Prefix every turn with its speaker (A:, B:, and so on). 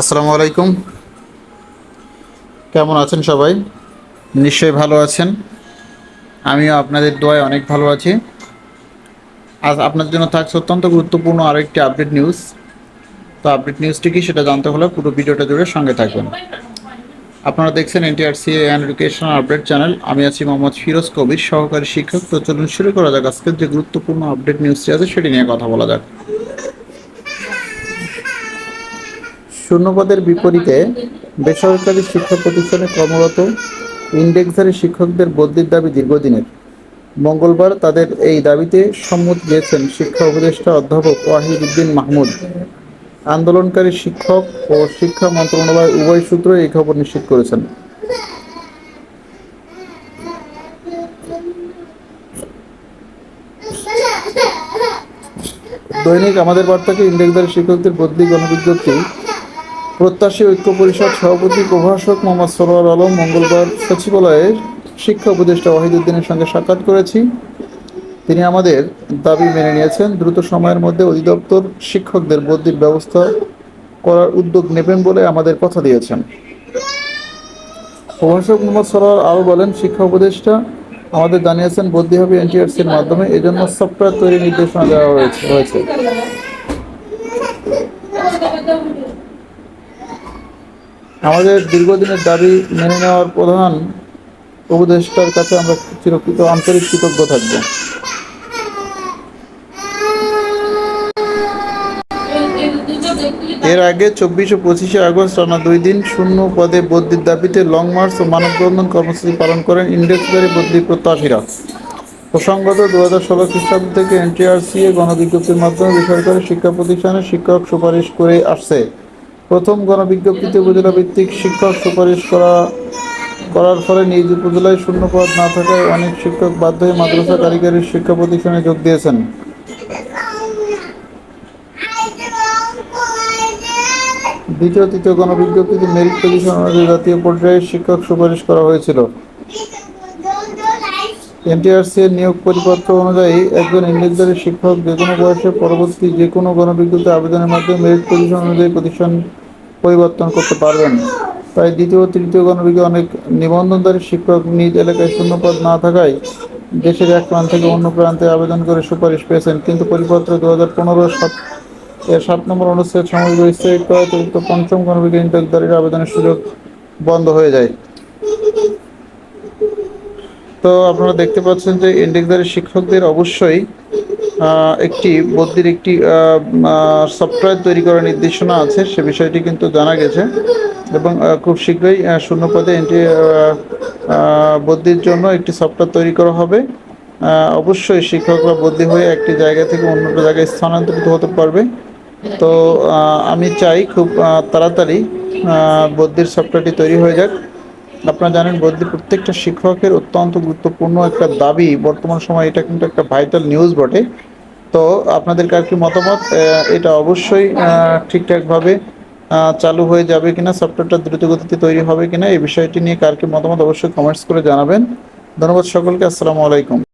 A: আসসালামু আলাইকুম। কেমন আছেন সবাই? নিশ্চয়ই ভালো আছেন। আমিও আপনাদের দোয়ায় অনেক ভালো আছি। আজ আপনার জন্য থাকছে অত্যন্ত গুরুত্বপূর্ণ আরেকটি আপডেট নিউজ তো আপডেট নিউজটি কি সেটা জানতে হলে পুরো ভিডিওটা জুড়ে সঙ্গে থাকবেন আপনারা দেখছেন NTRC and educational update channel আমি আছি মোহাম্মদ ফিরোজ কবির, সহকারী শিক্ষক। তো চলুন শুরু করা যাক আজকের যে গুরুত্বপূর্ণ আপডেট নিউজটি আছে, সেটি নিয়ে কথা বলা যাক। শূন্যপদের বিপরীতে বেসরকারি শিক্ষা প্রতিষ্ঠানে কর্মরত ইন্ডেক্সারি শিক্ষকদের বদলির দাবি দীর্ঘদিনের। মঙ্গলবার তাদের এই দাবিতে সম্মত দিয়েছেন শিক্ষা উপদেষ্টা অধ্যাপক ওয়াহিদ উদ্দিন মাহমুদ। আন্দোলনকারী শিক্ষক ও শিক্ষা মন্ত্রণালয় উভয় সূত্র এই খবর নিশ্চিত করেছেন। দৈনিক আমাদের বার্তাকে ইন্ডেক্সধারী শিক্ষকদের বদলি গণবিজ্ঞপ্তি প্রত্যাশী ঐক্য পরিষদ সভাপতি প্রভাষক মোহাম্মদ সরোয়ার আলম মঙ্গলবার সচিবালয়ে শিক্ষা উপদেষ্টা ওয়াহিদুদ্দিনের সঙ্গে সাক্ষাৎ করেছি। তিনি আমাদের দাবি মেনে নিয়েছেন, দ্রুত সময়ের মধ্যে অধিদপ্তর শিক্ষকদের বদলির ব্যবস্থা করার উদ্যোগ নেবেন বলে আমাদের কথা দিয়েছেন। প্রভাষক মোহাম্মদ সরোয়ার আরও বলেন, শিক্ষা উপদেষ্টা আমাদের জানিয়েছেন, বদলি হবে এনটিআরসির মাধ্যমে, এজন্য সফটওয়্যার তৈরির নির্দেশনা দেওয়া হয়েছে হয়েছে। আমাদের দীর্ঘদিনের দাবি মেনে নেওয়ার প্রধান উপদেষ্টার কাছে আমরা চিরকৃত আন্তরিক কৃতজ্ঞ থাকব। এর আগে চব্বিশ ও পঁচিশে আগস্ট টানা দুই দিন শূন্য পদে বদলির দাবিতে লং মার্চ ও মানববন্ধন কর্মসূচি পালন করেন ইন্ডেক্সদারি বদলি প্রত্যাশীরা। প্রসঙ্গত দু হাজার ষোলো খ্রিস্টাব্দ থেকে এনটিআরসি এ গণবিজ্ঞপ্তির মাধ্যমে বেসরকারি শিক্ষা প্রতিষ্ঠানে শিক্ষক সুপারিশ করে আসছে। প্রথম গণবিজ্ঞপ্তিতে উপজেলা ভিত্তিক শিক্ষক সুপারিশ করা, করার ফলে নিজ উপজেলায় শূন্য পদ না থাকায় অনেক শিক্ষক বাধ্য হয়ে মাদ্রাসা কারিগরি শিক্ষা প্রতিষ্ঠানে যোগ দিয়েছেন। দ্বিতীয় তৃতীয় গণবিজ্ঞপ্তিতে মেরিট পজিশন অনুযায়ী জাতীয় পর্যায়ে শিক্ষক সুপারিশ করা হয়েছিল। এনটিআরসি এর নিয়োগ পরিপত্র অনুযায়ী একজন ইংরেজদারি শিক্ষক যে কোনো বয়সে পরবর্তী যে কোনো গণবিজ্ঞপ্তি আবেদনের মাধ্যমে মেরিট পজিশন অনুযায়ী প্রতিষ্ঠান পরিবর্তন করতে পারবেন। তাই দ্বিতীয় ও তৃতীয় গণবিজ্ঞ অনেক নিবন্ধনধারী শিক্ষক নিজ এলাকায় শূন্যপদ না থাকায় দেশের এক প্রান্ত থেকে অন্য প্রান্তে আবেদন করে সুপারিশ পেয়েছেন। কিন্তু পরিপত্র দু হাজার পনেরো সাত এর সাত নম্বর অনুচ্ছেদ স্থগিত পঞ্চম গণবিজ্ঞ ইন্টারদারির আবেদনের সুযোগ বন্ধ হয়ে যায়। তো আপনারা দেখতে পাচ্ছেন যে ইন্ডেক্সদারি শিক্ষকদের অবশ্যই একটি বদ্যির একটি সফটওয়্যার তৈরি করার নির্দেশনা আছে সে বিষয়টি কিন্তু জানা গেছে এবং খুব শীঘ্রই আহ, শূন্য পদে এন্ট্রি বদ্যির জন্য একটি সফটওয়্যার তৈরি করা হবে। অবশ্যই শিক্ষকরা বদলি হয়ে একটি জায়গা থেকে অন্য জায়গায় স্থানান্তরিত হতে পারবে। তো আমি চাই খুব তাড়াতাড়ি বদ্যির সফটওয়্যারটি তৈরি হয়ে যাক। আপনারা জানেন বদলি প্রত্যেকটা শিক্ষকের অত্যন্ত গুরুত্বপূর্ণ একটা দাবি, বর্তমান সময় এটা কিন্তু একটা ভাইটাল নিউজ বটে। তো আপনাদের কার কি মতামত? এটা অবশ্যই ঠিকঠাকভাবে চালু হয়ে যাবে কিনা সফটওয়্যারটা দ্রুতগতিতে তৈরি হবে কিনা, এই বিষয়টি নিয়ে কার কি মতামত অবশ্যই কমেন্টস করে জানাবেন। ধন্যবাদ সকলকে, আসসালামু আলাইকুম।